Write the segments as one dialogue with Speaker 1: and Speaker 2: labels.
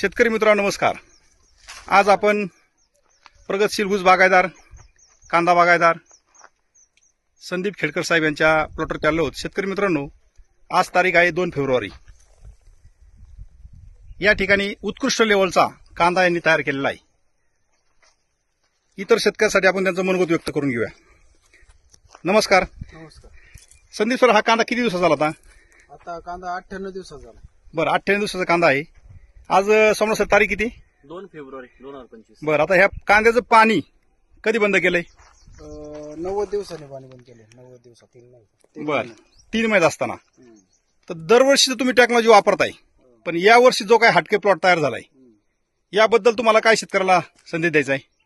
Speaker 1: शेतकरी मित्रांनो नमस्कार. आज आपण प्रगतशील ऊस बागायदार कांदा बागायदार संदीप खेडकर साहेब यांच्या प्लॉटवर चाललो आहोत. शेतकरी मित्रांनो आज तारीख आहे दोन फेब्रुवारी. या ठिकाणी उत्कृष्ट लेवलचा कांदा यांनी तयार केलेला आहे. इतर शेतकऱ्यासाठी आपण त्यांचं मनोगत व्यक्त करून घेऊया. नमस्कार.
Speaker 2: नमस्कार.
Speaker 1: संदीप सर हा कांदा किती दिवसाचा झाला होता
Speaker 2: आता कांदा अठ्ठ्याण्णव दिवसाचा झाला.
Speaker 1: बरं अठ्ठ्याण्णव दिवसाचा कांदा आहे. आज समजा सर तारीख किती?
Speaker 3: दोन फेब्रुवारी दोन हजार पंचवीस.
Speaker 1: बरं आता ह्या कांद्याचं पाणी कधी बंद केलंय?
Speaker 2: नव्वद दिवसाने पाणी बंद केले नव्वद दिवसात तीन नाही तीन
Speaker 1: बर
Speaker 2: महिने.
Speaker 1: तीन महिने असताना. तर दरवर्षी तुम्ही टेक्नॉलॉजी वापरताय पण या वर्षी जो काही हटके प्लॉट तयार झालाय. याबद्दल तुम्हाला काय शेतकऱ्याला संदेश द्यायचा आहे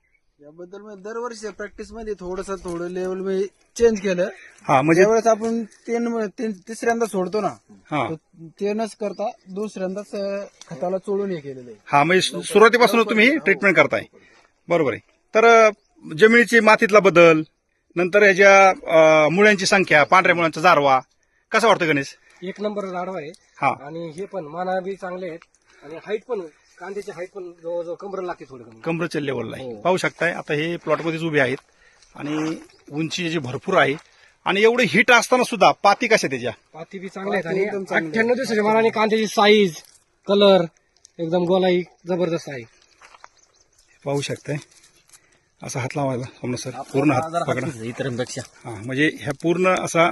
Speaker 2: याबद्दल मी दरवर्षी प्रॅक्टिसमध्ये थोडस थोडं लेवल मी चेंज केलं.
Speaker 1: हा म्हणजे
Speaker 2: ज्यावेळेस आपण तीन म- तीन तिसऱ्यांदा सोडतो ना
Speaker 1: हा.
Speaker 2: तर ते नच करता दुसऱ्यांदाच अं, खताला चोळून हे केलेलं आहे.
Speaker 1: हा म्हणजे सु- सुरुवातीपासून तुम्ही ट्रीटमेंट करताय. बरोबर आहे. तर अं, जमिनीची मातीतला बदल नंतर ह्याच्या अं, मुळ्यांची संख्या पांढऱ्या मुळ्यांचा जारवा कसा वाटतं गणेश?
Speaker 4: एक नंबर राडवा आहे.
Speaker 1: हा.
Speaker 4: आणि हे पण माना बी चांगले आहेत. आणि हाईट पण कांद्याची हाईट पण जवळजवळ कमर लागते थोडी कमी.
Speaker 1: कमरेच्या लेवलला आहे.
Speaker 4: हो.
Speaker 1: पाहू शकताय आता हे प्लॉटमध्येच उभे आहेत आणि उंची जी भरपूर आहे. आणि एवढे हिट असताना सुद्धा पाती कशा त्याच्या?
Speaker 4: पाती बी चांगले आहेत
Speaker 2: पाती
Speaker 4: आणि
Speaker 2: एकदम चांगली आहे.
Speaker 4: अठ्ठ्याण्णव दिवसाच्या मानाने कांद्याची साईज कलर एकदम गोलाई जबरदस्त आहे.
Speaker 1: पाहू शकताय. असा हात लावायला समजा सर पूर्ण हात पकडा.
Speaker 3: इतरांपेक्षा.
Speaker 1: हा म्हणजे ह्या पूर्ण असा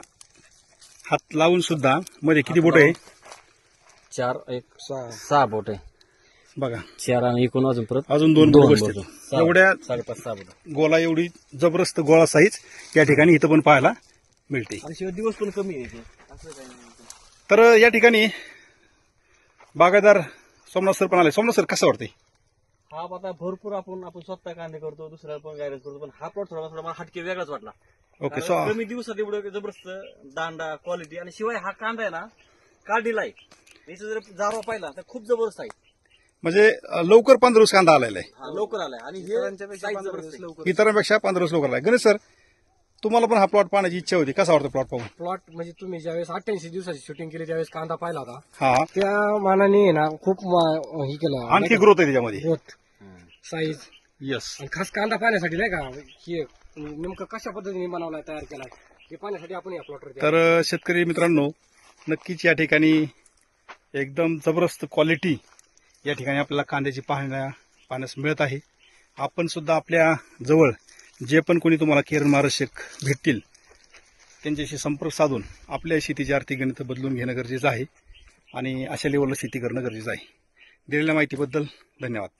Speaker 1: हात लावून सुद्धा मध्ये किती बोट आहे?
Speaker 3: चार एक
Speaker 2: सहा.
Speaker 3: सहा बोट आहे.
Speaker 1: बघा
Speaker 3: चार आणि एकूण अजून परत
Speaker 1: अजून दोन
Speaker 3: दोन.
Speaker 1: बसतील
Speaker 3: सहा.
Speaker 1: एवढ्या
Speaker 3: साडेपाच सहा
Speaker 1: गोला एवढी जबरदस्त गोळा साईज या ठिकाणी इथं पण पाहायला मिळते
Speaker 3: आणि शिवाय दिवस पण कमी आहे इथे. असं काही नाही.
Speaker 1: तर या ठिकाणी बागायदार सोमनाथ सर पण आले सोमनाथ सर कसं वाटतंय
Speaker 3: हा आता भरपूर आपण आपण स्वतः कांदे करतो दुसऱ्याला पण गायरच करतो पण हा प्लॉट थोडा थोडा मला हटके वेगळाच वाटला
Speaker 1: ओके
Speaker 3: कारण कमी दिवसात एवढं जबरदस्त दांडा क्वालिटी आणि शिवाय हा कांदा आहे ना काढीला आहे याचा जर जावा पाहिला तर खूप जबरदस्त आहे
Speaker 1: म्हणजे लवकर पंधरा दिवस कांदा आलेला आहे.
Speaker 3: हा, लवकर आलाय. आणि हे
Speaker 2: इतरांच्यापेक्षा
Speaker 3: size
Speaker 2: पंधरा
Speaker 3: जबरदस्त
Speaker 2: दिवस
Speaker 3: आहे.
Speaker 2: लवकर.
Speaker 1: इतरांपेक्षा पंधरा दिवस लवकर आलाय. गणेश सर तुम्हाला पण हा प्लॉट पाहण्याची इच्छा होती. कसा वाटतो प्लॉट पाहून?
Speaker 4: प्लॉट म्हणजे तुम्ही ज्यावेळेस अठ्ठ्याऐंशी दिवसाची शूटिंग केली त्यावेळेस कांदा पाहिला होता.
Speaker 1: हा.
Speaker 4: त्या मानाने आहे ना खूप मा- हे केलं.
Speaker 1: आणखी ग्रोथ आहे त्याच्यामध्ये.
Speaker 4: ग्रोथ साईज
Speaker 1: येस
Speaker 4: आणि खास कांदा पाहण्यासाठी नाही का हे नेमकं कशा पद्धतीने बनवलाय तयार केलाय हे पाहण्यासाठी आपण या प्लॉटवर
Speaker 1: तर शेतकरी मित्रांनो नक्कीच या ठिकाणी एकदम जबरदस्त क्वालिटी या ठिकाणी आपल्याला कांद्याची पाहण्या पाहण्यास मिळत आहे. आपण सुद्धा आपल्या जवळ जे पण कोणी तुम्हाला किरण मार्गदर्शक भेटतील त्यांच्याशी संपर्क साधून आपल्या शेतीची आर्थिक गणित बदलून घेणं गरजेचं आहे आणि अशा लेवलला शेती करणं गरजेचं आहे. दिलेल्या माहितीबद्दल धन्यवाद.